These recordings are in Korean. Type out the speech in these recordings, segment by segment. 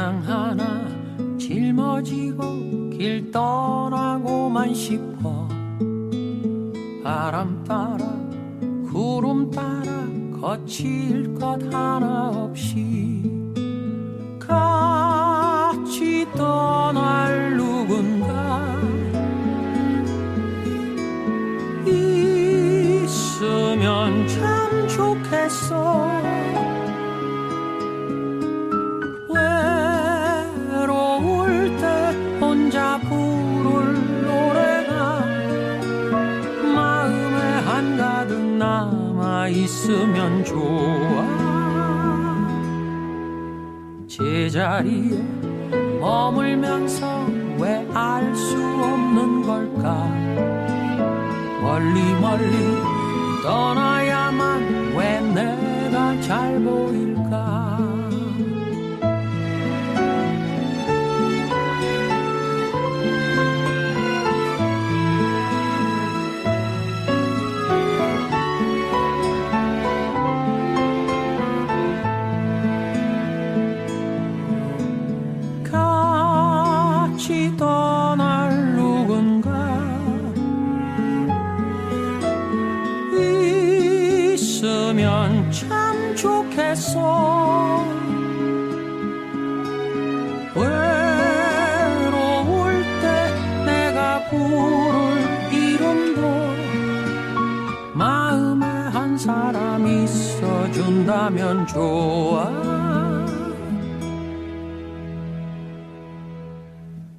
배낭 하나 짊어지고 길 떠나고만 싶어. 바람 따라 구름 따라 거칠 것 하나 없이 같이 떠날 누군가 있으면 참 좋겠어 있으면 좋아. 제자리에 머물면서 왜 알 수 없는 걸까? 멀리 멀리 떠나 있으면 참 좋겠어. 외로울 때 내가 부를 이름도 마음에 한 사람 있어준다면 좋아.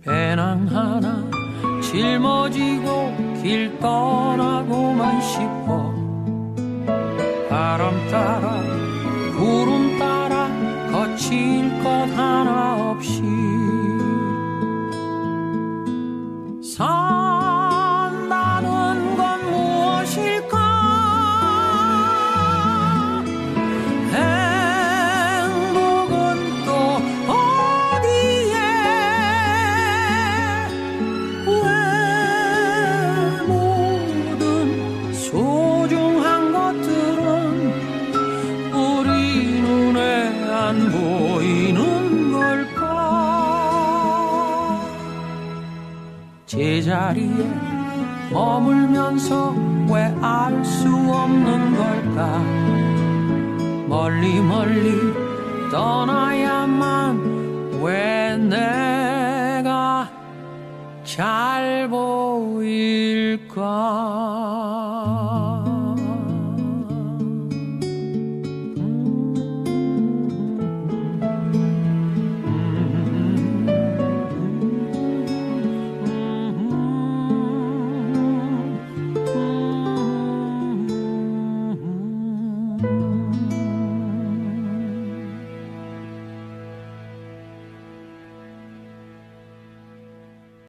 배낭 하나 짊어지고 길 떠나고만 싶어 바람 따라 구름 따라 거칠 것 하나 제자리에 머물면서 왜 알 수 없는 걸까? 멀리 멀리 떠나야만 왜 내가 잘 보일까